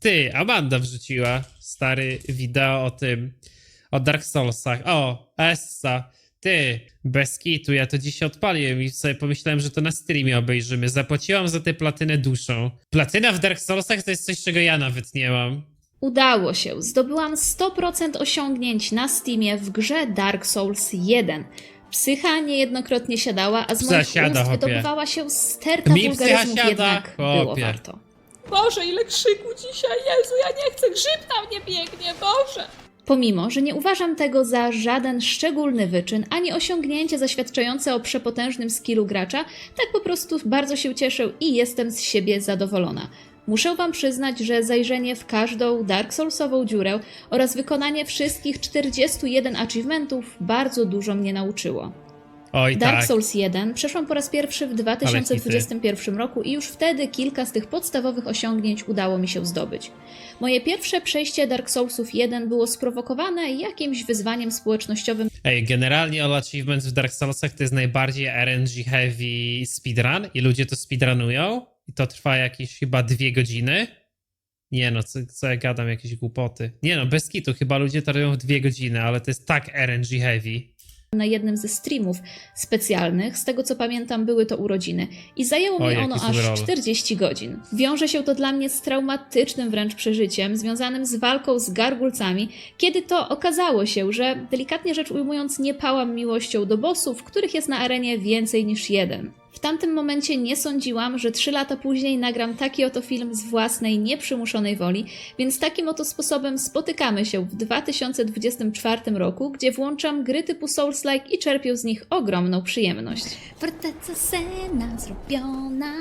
Ty, Amanda wrzuciła stary wideo o tym, o Dark Soulsach. O, Essa. Ty, bez kitu, ja to dzisiaj odpaliłem i sobie pomyślałem, że to na streamie obejrzymy. Zapłaciłam za tę platynę duszą. Platyna w Dark Soulsach to jest coś, czego ja nawet nie mam. Udało się. Zdobyłam 100% osiągnięć na Steamie w grze Dark Souls 1. Psycha niejednokrotnie siadała, a z moich siada, ust wydobywała się sterta Mi psycha wulgaryzmów, siada, jednak było warto. Boże, ile krzyku dzisiaj, Jezu, ja nie chcę, grzyb na mnie biegnie, Boże! Pomimo, że nie uważam tego za żaden szczególny wyczyn, ani osiągnięcie zaświadczające o przepotężnym skillu gracza, tak po prostu bardzo się cieszę i jestem z siebie zadowolona. Muszę Wam przyznać, że zajrzenie w każdą Dark Soulsową dziurę oraz wykonanie wszystkich 41 achievementów bardzo dużo mnie nauczyło. Oj Dark tak. Souls 1 przeszłam po raz pierwszy w 2021 roku i już wtedy kilka z tych podstawowych osiągnięć udało mi się zdobyć. Moje pierwsze przejście Dark Soulsów 1 było sprowokowane jakimś wyzwaniem społecznościowym Ej, generalnie All Achievements w Dark Soulsach to jest najbardziej RNG heavy speedrun i ludzie to speedrunują i to trwa jakieś chyba dwie godziny. Nie no, co, co ja gadam, jakieś głupoty. Nie no, bez kitu, chyba ludzie to robią w dwie godziny, ale to jest tak RNG heavy. Na jednym ze streamów specjalnych. Z tego co pamiętam, były to urodziny. I zajęło O, mi ono aż 40 godzin. Wiąże się to dla mnie z traumatycznym wręcz przeżyciem, związanym z walką z gargulcami, kiedy to okazało się, że delikatnie rzecz ujmując, nie pałam miłością do bossów, których jest na arenie więcej niż jeden. W tamtym momencie nie sądziłam, że trzy lata później nagram taki oto film z własnej, nieprzymuszonej woli, więc takim oto sposobem spotykamy się w 2024 roku, gdzie włączam gry typu Souls-like i czerpię z nich ogromną przyjemność. Forteca Sena zrobiona.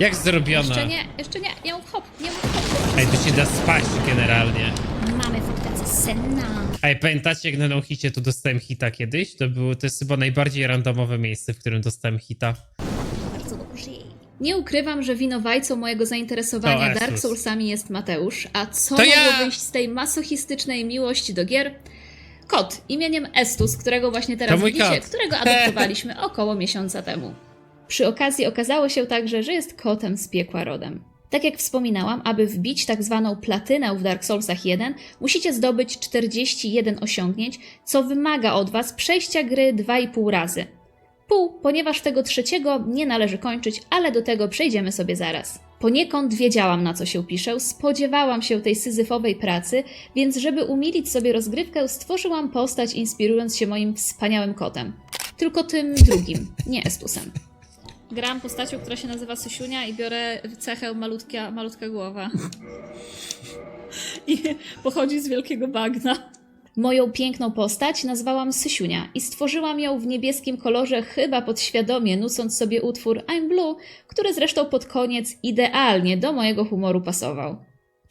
Jak zrobiona? Jeszcze nie, jeszcze nie, nie mów hop, nie mów hop. Ej, tu się da spać generalnie. Sena. Ej, pamiętacie jak na No Hicie tu dostałem hita kiedyś? To było, to jest chyba najbardziej randomowe miejsce, w którym dostałem hita. Bardzo dobrze. Nie ukrywam, że winowajcą mojego To zainteresowania. Dark Soulsami jest Mateusz, a co To mogło ja! wyjść z tej masochistycznej miłości do gier? Kot imieniem Estus, którego właśnie teraz To mój widzicie, kot. którego adoptowaliśmy około miesiąca temu. Przy okazji okazało się także, że jest kotem z piekła rodem. Tak jak wspominałam, aby wbić tak zwaną platynę w Dark Soulsach 1, musicie zdobyć 41 osiągnięć, co wymaga od Was przejścia gry 2,5 razy. Pół, ponieważ tego trzeciego nie należy kończyć, ale do tego przejdziemy sobie zaraz. Poniekąd wiedziałam, na co się piszę, spodziewałam się tej syzyfowej pracy, więc żeby umilić sobie rozgrywkę, stworzyłam postać inspirując się moim wspaniałym kotem. Tylko tym drugim, nie Estusem. Gram postacią, która się nazywa Sysiunia i biorę cechę malutka, malutka głowa. I pochodzi z wielkiego bagna. Moją piękną postać nazwałam Sysiunia i stworzyłam ją w niebieskim kolorze chyba podświadomie, nucąc sobie utwór I'm Blue, który zresztą pod koniec idealnie do mojego humoru pasował.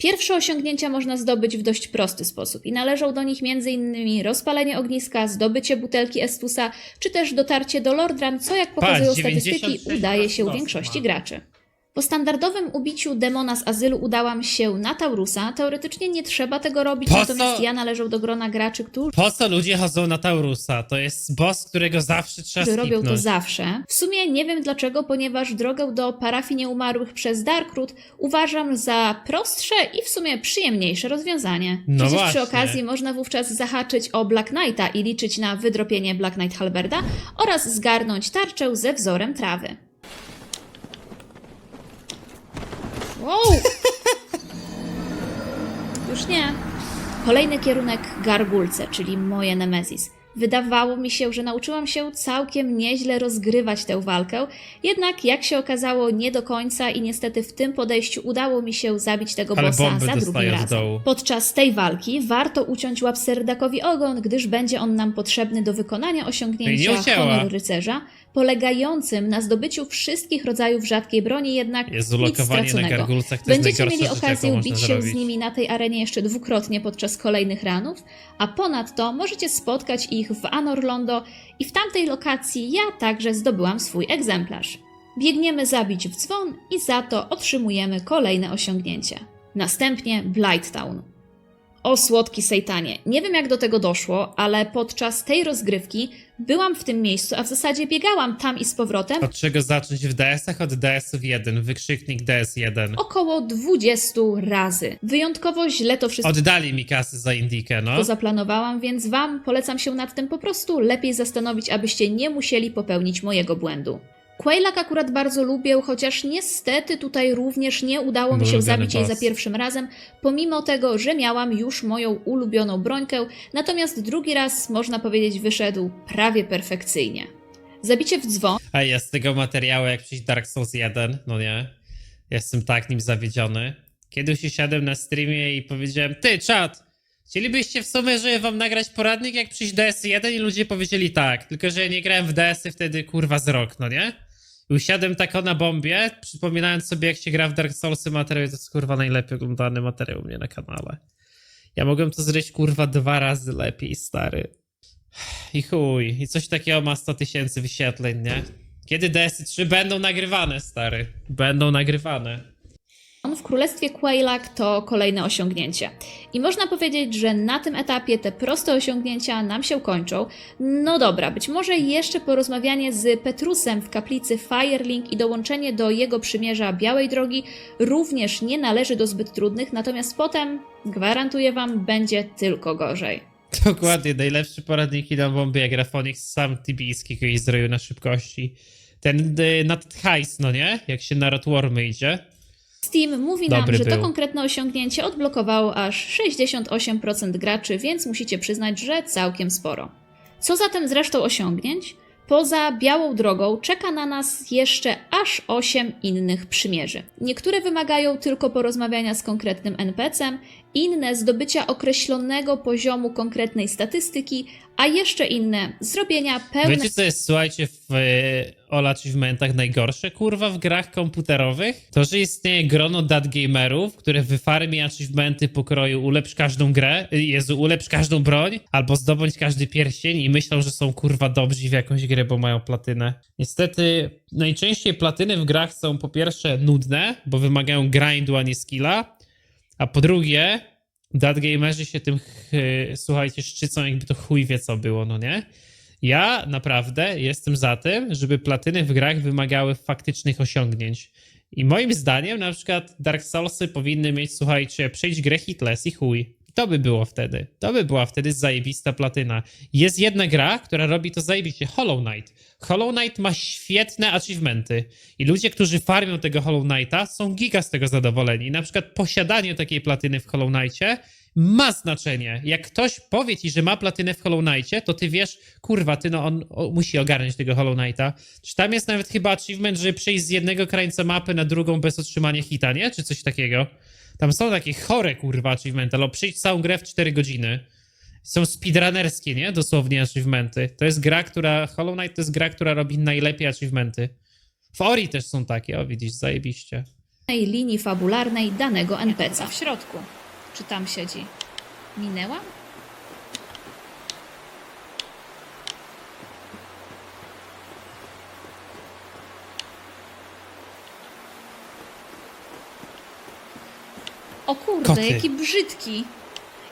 Pierwsze osiągnięcia można zdobyć w dość prosty sposób i należą do nich m.in. rozpalenie ogniska, zdobycie butelki Estusa, czy też dotarcie do Lordran, co jak pokazują Patrz, statystyki 96% udaje się losu większości ma. graczy. Po standardowym ubiciu demona z azylu udałam się na Taurusa. Teoretycznie nie trzeba tego robić, Po natomiast co? ja należę do grona graczy, którzy Po co ludzie chodzą na Taurusa? To jest boss, którego zawsze trzeba robią to skipnąć. zawsze. W sumie nie wiem dlaczego, ponieważ drogę do parafii nieumarłych przez Darkroot uważam za prostsze i w sumie przyjemniejsze rozwiązanie. No Przecież właśnie. przy okazji można wówczas zahaczyć o Black Knighta i liczyć na wydropienie Black Knight Halberda oraz zgarnąć tarczę ze wzorem trawy. Wow! Już nie. Kolejny kierunek gargulce, czyli moje Nemezis. Wydawało mi się, że nauczyłam się całkiem nieźle rozgrywać tę walkę, jednak jak się okazało nie do końca i niestety w tym podejściu udało mi się zabić tego Ale bossa bomby za drugim dostają z razem. dołu. Podczas tej walki warto uciąć łapserdakowi ogon, gdyż będzie on nam potrzebny do wykonania nie osiągnięcia ucięła. Honor Rycerza, polegającym na zdobyciu wszystkich rodzajów rzadkiej broni, jednak Jezu, nic straconego. Będziecie mieli okazję bić się zrobić. z nimi na tej arenie jeszcze dwukrotnie podczas kolejnych ranów, a ponadto możecie spotkać ich w Anorlondo i w tamtej lokacji ja także zdobyłam swój egzemplarz. Biegniemy zabić w dzwon i za to otrzymujemy kolejne osiągnięcie. Następnie Blighttown. O słodki sejtanie. Nie wiem jak do tego doszło, ale podczas tej rozgrywki byłam w tym miejscu, a w zasadzie biegałam tam i z powrotem Od czego zacząć w DS-ach? Od DS-ów 1, wykrzyknik DS1. około 20 razy. Wyjątkowo źle to wszystko Oddali mi kasy za Indikę, no. zaplanowałam, więc Wam polecam się nad tym po prostu lepiej zastanowić, abyście nie musieli popełnić mojego błędu. Quailak akurat bardzo lubię, chociaż niestety tutaj również nie udało mi się zabić jej za pierwszym razem, pomimo tego, że miałam już moją ulubioną brońkę, natomiast drugi raz, można powiedzieć, wyszedł prawie perfekcyjnie. Zabicie w dzwon A ja z tego materiału, jak przyjść Dark Souls 1, no nie? Jestem tak nim zawiedziony. Kiedyś usiadłem na streamie i powiedziałem, ty czat, chcielibyście w sumie, żeby wam nagrać poradnik, jak przyjść DS1 i ludzie powiedzieli tak, tylko że ja nie grałem w DS-y wtedy kurwa z rok, no nie? Usiadłem tak o na bombie, przypominając sobie jak się gra w Dark Soulsy materiał, to jest kurwa najlepiej oglądany materiał u mnie na kanale. Ja mogłem to zrobić kurwa dwa razy lepiej, stary. I chuj, i coś takiego ma 100 tysięcy wyświetleń, nie? Kiedy DS3 będą nagrywane, stary? Będą nagrywane. W Królestwie Quailak to kolejne osiągnięcie. I można powiedzieć, że na tym etapie te proste osiągnięcia nam się kończą. No dobra, być może jeszcze porozmawianie z Petrusem w kaplicy Firelink i dołączenie do jego przymierza Białej Drogi również nie należy do zbyt trudnych, natomiast potem, gwarantuję Wam, będzie tylko gorzej. Dokładnie, najlepsze poradniki na bombie, jak Grafonix sam tibijski kiedyś zrobił na szybkości. Ten y, na ten hajs, no nie? Jak się na Rotwormy idzie. Steam mówi nam, Dobry że to był. konkretne osiągnięcie odblokowało aż 68% graczy, więc musicie przyznać, że całkiem sporo. Co zatem z resztą osiągnięć? Poza białą drogą czeka na nas jeszcze aż 8 innych przymierzy. Niektóre wymagają tylko porozmawiania z konkretnym NPC-em, inne zdobycia określonego poziomu konkretnej statystyki, a jeszcze inne zrobienia pełnej Wiecie co jest, słuchajcie, w all achievementach najgorsze, kurwa, w grach komputerowych? To, że istnieje grono dat gamerów, które wyfarmi achievementy pokroju ulepsz każdą grę, y, Jezu, ulepsz każdą broń, albo zdobądź każdy pierścień i myślą, że są kurwa dobrzy w jakąś grę, bo mają platynę. Niestety, najczęściej platyny w grach są po pierwsze nudne, bo wymagają grindu, a nie skilla, a po drugie, dat gamerzy się tym, ch- słuchajcie, szczycą, jakby to chuj wie co było, no nie? Ja naprawdę jestem za tym, żeby platyny w grach wymagały faktycznych osiągnięć. I moim zdaniem, na przykład Dark Soulsy powinny mieć, słuchajcie, przejść grę hitless i chuj. To by było wtedy. To by była wtedy zajebista platyna. Jest jedna gra, która robi to zajebiście. Hollow Knight. Hollow Knight ma świetne achievementy. I ludzie, którzy farmią tego Hollow Knighta, są giga z tego zadowoleni. Na przykład posiadanie takiej platyny w Hollow Knightie ma znaczenie. Jak ktoś powie ci, że ma platynę w Hollow Knightie, to ty wiesz, kurwa, ty no on o, musi ogarnąć tego Hollow Knighta. Czy tam jest nawet chyba achievement, żeby przejść z jednego krańca mapy na drugą bez otrzymania hita, nie? Czy coś takiego? Tam są takie chore, kurwa, achievementy, ale przejść całą grę w 4 godziny. Są speedrunnerskie, nie? Dosłownie achievementy. To jest gra, która... Hollow Knight to jest gra, która robi najlepiej achievementy. W Ori też są takie, o widzisz, zajebiście. linii fabularnej danego NPC. W środku. Czy tam siedzi? Minęłam? O kurde, Koty. jaki brzydki.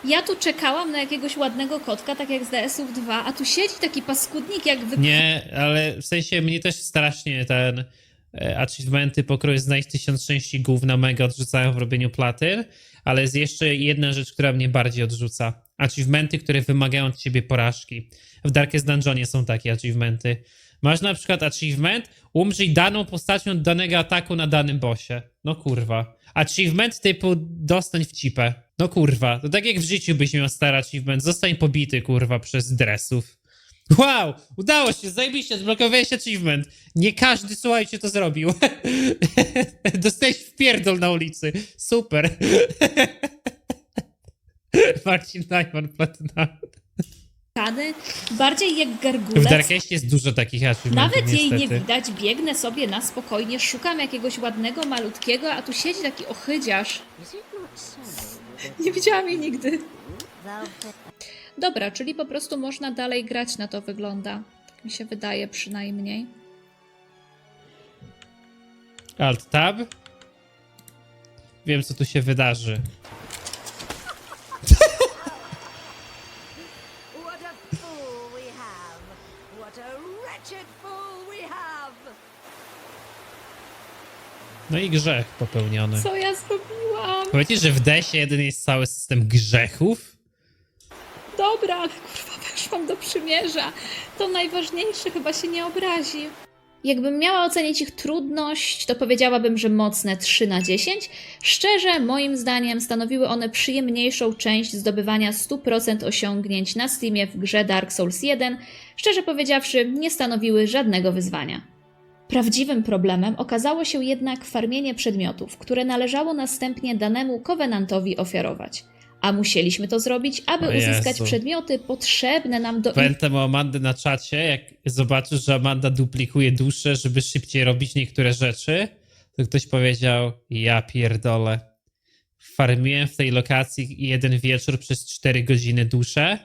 Ja tu czekałam na jakiegoś ładnego kotka, tak jak z DS-ów 2, a tu siedzi taki paskudnik jak wy... Nie, ale w sensie mnie też strasznie ten e, achievementy pokroju znajdź tysiąc części gówna mega odrzucają w robieniu platyn, ale jest jeszcze jedna rzecz, która mnie bardziej odrzuca. Achievementy, które wymagają od ciebie porażki. W Darkest Dungeonie są takie achievementy. Masz na przykład achievement, umrzyj daną postacią od danego ataku na danym bossie. No kurwa. Achievement typu dostań w cipę. No kurwa. To tak jak w życiu byś miał stary achievement. Zostań pobity kurwa przez dresów. Wow, udało się, zajebiście, zblokowałeś achievement. Nie każdy, słuchajcie, to zrobił. Dostałeś w pierdol na ulicy. Super. Marcin Najman, platyna. Kany, bardziej jak W gargulec. Darkeście jest dużo takich achievementów, Nawet jej niestety. nie widać, biegnę sobie na spokojnie, szukam jakiegoś ładnego, malutkiego, a tu siedzi taki ochydziarz. Nie widziałam jej nigdy. Dobra, czyli po prostu można dalej grać, na to wygląda. Tak mi się wydaje przynajmniej. Alt tab. Wiem, co tu się wydarzy. No i grzech popełniony. Co ja zrobiłam? Powiecie, że w DS1 jest cały system grzechów? Dobra, ale kurwa, weszłam do przymierza. To najważniejsze, chyba się nie obrazi. Jakbym miała ocenić ich trudność, to powiedziałabym, że mocne 3 na 10. Szczerze, moim zdaniem stanowiły one przyjemniejszą część zdobywania 100% osiągnięć na Steamie w grze Dark Souls 1. Szczerze powiedziawszy, nie stanowiły żadnego wyzwania. Prawdziwym problemem okazało się jednak farmienie przedmiotów, które należało następnie danemu kowenantowi ofiarować. A musieliśmy to zrobić, aby uzyskać przedmioty potrzebne nam do Pamiętam o Amandy na czacie, jak zobaczysz, że Amanda duplikuje duszę, żeby szybciej robić niektóre rzeczy, to ktoś powiedział, ja pierdolę. Farmiłem w tej lokacji jeden wieczór przez 4 godziny duszę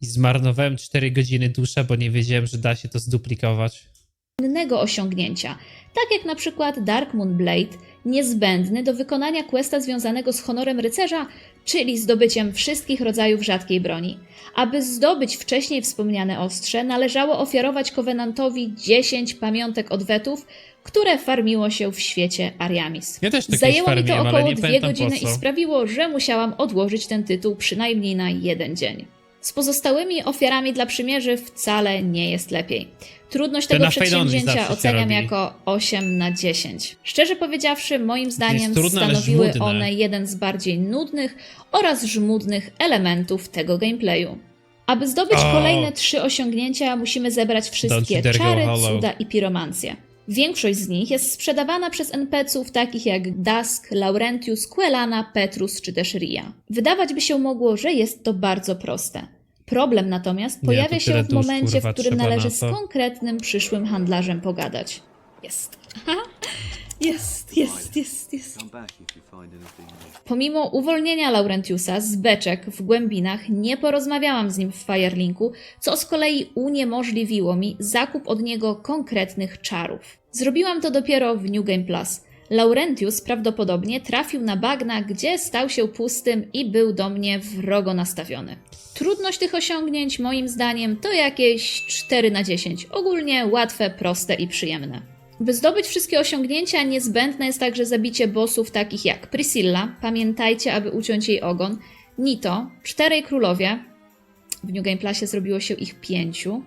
i zmarnowałem 4 godziny duszę, bo nie wiedziałem, że da się to zduplikować. Innego osiągnięcia, tak jak na przykład Dark Moon Blade, niezbędny do wykonania questa związanego z honorem rycerza, czyli zdobyciem wszystkich rodzajów rzadkiej broni. Aby zdobyć wcześniej wspomniane ostrze, należało ofiarować Covenantowi 10 pamiątek odwetów, które farmiło się w świecie Ariamis. Ja też Zajęło mi to około dwie godziny i sprawiło, że musiałam odłożyć ten tytuł przynajmniej na jeden dzień. Z pozostałymi ofiarami dla przymierzy wcale nie jest lepiej. Trudność tego przedsięwzięcia oceniam jako 8 na 10. Szczerze powiedziawszy, moim zdaniem trudne, stanowiły one jeden z bardziej nudnych oraz żmudnych elementów tego gameplayu. Aby zdobyć O! kolejne trzy osiągnięcia, musimy zebrać wszystkie czary, cuda i piromancję. Większość z nich jest sprzedawana przez NPC-ów takich jak Dusk, Laurentius, Quelana, Petrus czy też Ria. Wydawać by się mogło, że jest to bardzo proste. Problem natomiast Nie, pojawia to się w momencie, kurwa, w którym trzeba należy na z to. konkretnym przyszłym handlarzem pogadać. Jest. Jest, jest, jest, jest. Come back if you find anything new. Pomimo uwolnienia Laurentiusa z beczek w głębinach, nie porozmawiałam z nim w Firelinku, co z kolei uniemożliwiło mi zakup od niego konkretnych czarów. Zrobiłam to dopiero w New Game Plus. Laurentius prawdopodobnie trafił na bagna, gdzie stał się pustym i był do mnie wrogo nastawiony. Trudność tych osiągnięć, moim zdaniem, to jakieś 4 na 10. Ogólnie łatwe, proste i przyjemne. By zdobyć wszystkie osiągnięcia, niezbędne jest także zabicie bossów takich jak Priscilla, pamiętajcie, aby uciąć jej ogon, Nito, Czterej Królowie, w New Game Plusie zrobiło się ich pięciu,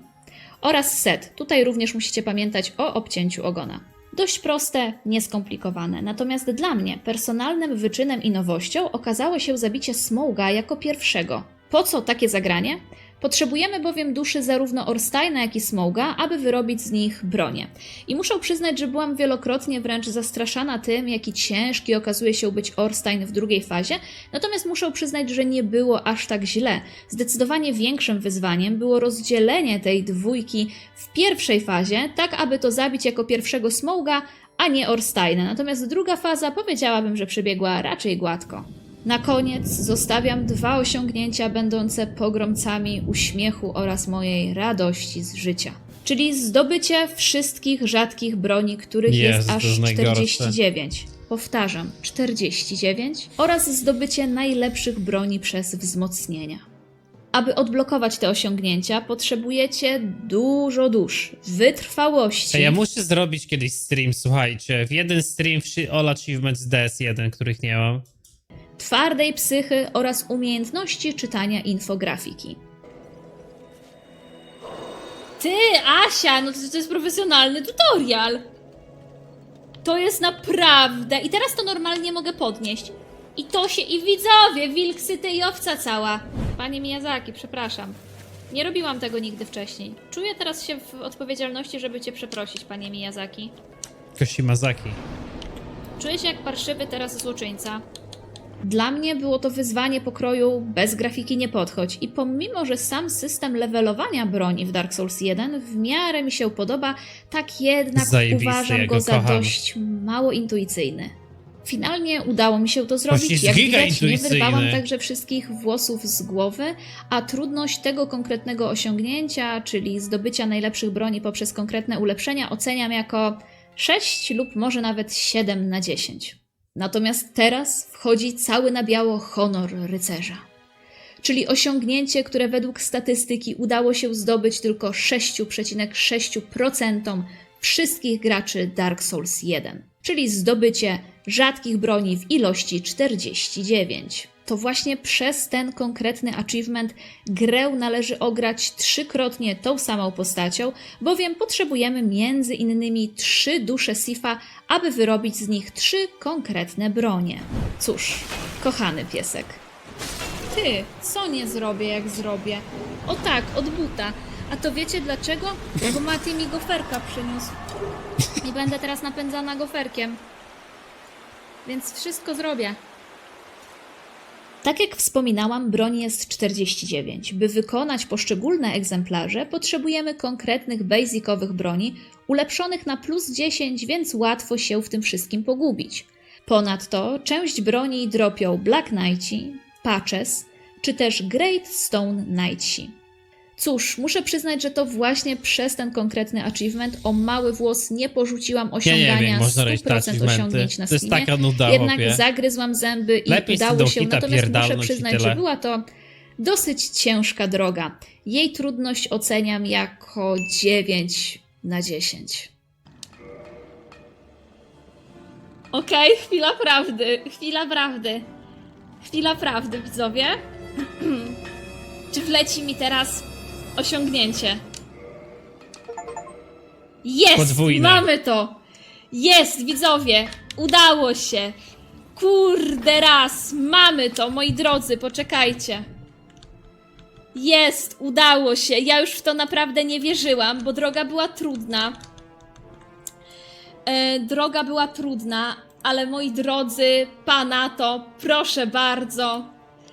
oraz Set. Tutaj również musicie pamiętać o obcięciu ogona. Dość proste, nieskomplikowane. Natomiast dla mnie personalnym wyczynem i nowością okazało się zabicie Smoga jako pierwszego. Po co takie zagranie? Potrzebujemy bowiem duszy zarówno Orsteina, jak i Smoga, aby wyrobić z nich bronię. I muszę przyznać, że byłam wielokrotnie wręcz zastraszana tym, jaki ciężki okazuje się być Orstein w drugiej fazie, natomiast muszę przyznać, że nie było aż tak źle. Zdecydowanie większym wyzwaniem było rozdzielenie tej dwójki w pierwszej fazie, tak aby to zabić jako pierwszego Smoga, a nie Orsteina. Natomiast druga faza powiedziałabym, że przebiegła raczej gładko. Na koniec zostawiam dwa osiągnięcia będące pogromcami uśmiechu oraz mojej radości z życia. Czyli zdobycie wszystkich rzadkich broni, których Jezu, jest aż jest najgorsze. 49. Powtarzam, 49. Oraz zdobycie najlepszych broni przez wzmocnienia. Aby odblokować te osiągnięcia, potrzebujecie dużo dusz, wytrwałości. Ja muszę zrobić kiedyś stream, słuchajcie. W jeden stream all achievements DS1, których nie mam. Twardej psychy oraz umiejętności czytania infografiki. Ty, Asia, no to, to jest profesjonalny tutorial. To jest naprawdę. I teraz to normalnie mogę podnieść. I to się, i widzowie, wilk syty i owca cała. Panie Miyazaki, przepraszam. Nie robiłam tego nigdy wcześniej. Czuję teraz się w odpowiedzialności, żeby cię przeprosić, panie Miyazaki. Koshimazaki. Czuję się jak parszywy teraz złoczyńca. Dla mnie było to wyzwanie pokroju bez grafiki nie podchodź i pomimo, że sam system levelowania broni w Dark Souls 1 w miarę mi się podoba, tak jednak Zajebisty, uważam ja go go za kocham. dość mało intuicyjny. Finalnie udało mi się to zrobić. Jak widać, nie wyrwałam także wszystkich włosów z głowy, a trudność tego konkretnego osiągnięcia, czyli zdobycia najlepszych broni poprzez konkretne ulepszenia, oceniam jako 6 lub może nawet 7 na 10. Natomiast teraz wchodzi cały na biało honor rycerza. Czyli osiągnięcie, które według statystyki udało się zdobyć tylko 6,6% wszystkich graczy Dark Souls 1. czyli zdobycie rzadkich broni w ilości 49. To właśnie przez ten konkretny achievement grę należy ograć trzykrotnie tą samą postacią, bowiem potrzebujemy między innymi trzy dusze Sifa, aby wyrobić z nich trzy konkretne bronie. Cóż, kochany piesek, Ty, co nie zrobię, jak zrobię? O tak, od buta. A to wiecie dlaczego? Bo Mati mi goferka przyniósł. I będę teraz napędzana goferkiem. Więc wszystko zrobię. Tak jak wspominałam, broni jest 49. By wykonać poszczególne egzemplarze, potrzebujemy konkretnych basicowych broni, ulepszonych na plus 10, więc łatwo się w tym wszystkim pogubić. Ponadto część broni dropią Black Knighti, Patches, czy też Great Stone Knightsi. Cóż, muszę przyznać, że to właśnie przez ten konkretny achievement o mały włos nie porzuciłam Ja nie osiągania robić te 100% achievementy. osiągnięć na To jest Steamie. taka nuda, Jednak chłopie. zagryzłam zęby i Lepiej udało się, natomiast muszę przyznać, że była to dosyć ciężka droga. Jej trudność oceniam jako 9 na 10. Okej, chwila prawdy, chwila prawdy. Chwila prawdy, widzowie. Czy wleci mi teraz osiągnięcie? Jest! Podwójne. Mamy to! Jest, widzowie! Udało się! Kurde raz! Mamy to, moi drodzy, poczekajcie. Jest, udało się. Ja już w to naprawdę nie wierzyłam, bo droga była trudna. E, droga była trudna, ale moi drodzy, pana to proszę bardzo,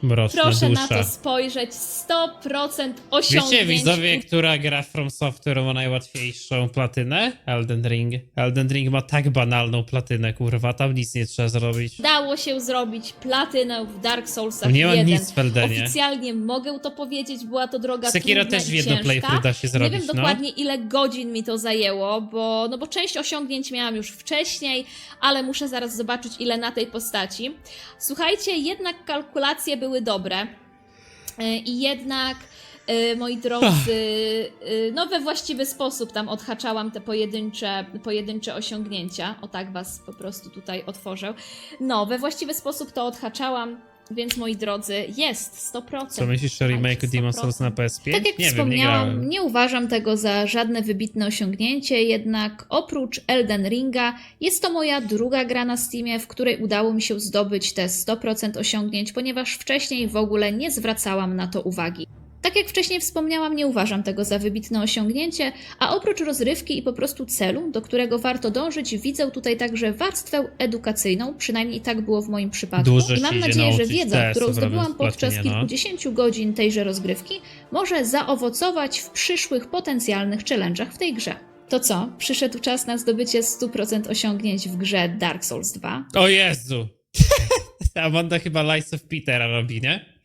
Mroczna proszę na dusza. to spojrzeć. 100% osiągnięć. Wiecie, widzowie, która gra From Software ma najłatwiejszą platynę? Elden Ring. Elden Ring ma tak banalną platynę, kurwa, tam nic nie trzeba zrobić. Udało się zrobić platynę w Dark Soulsach Nie ma 1. nic w Eldenie. Oficjalnie mogę to powiedzieć, była to droga Sekiro też w jedno playthrough da się Nie zrobić, wiem no. dokładnie ile godzin mi to zajęło, bo, no bo część osiągnięć miałam już wcześniej, ale muszę zaraz zobaczyć ile na tej postaci. Słuchajcie, jednak kalkulacje były dobre Yy, i jednak, yy, moi drodzy, yy, no we właściwy sposób tam odhaczałam te pojedyncze, pojedyncze osiągnięcia. O tak was po prostu tutaj otworzę. No, we właściwy sposób to odhaczałam, więc moi drodzy, jest 100%. Co myślisz o remake Demon's Souls na 100%. PS5? Tak jak nie wiem, nie wspomniałam, nie uważam tego za żadne wybitne osiągnięcie, jednak oprócz Elden Ringa jest to moja druga gra na Steamie, w której udało mi się zdobyć te 100% osiągnięć, ponieważ wcześniej w ogóle nie zwracałam na to uwagi. Tak jak wcześniej wspomniałam, nie uważam tego za wybitne osiągnięcie, a oprócz rozrywki i po prostu celu, do którego warto dążyć, widzę tutaj także warstwę edukacyjną, przynajmniej tak było w moim przypadku. Dużo I mam nadzieję, że wiedza, którą zdobyłam podczas no. kilkudziesięciu godzin tejże rozgrywki, może zaowocować w przyszłych potencjalnych challenge'ach w tej grze. To co? Przyszedł czas na zdobycie 100% osiągnięć w grze Dark Souls 2. O Jezu! Amanda chyba Lies of Petera robi, nie?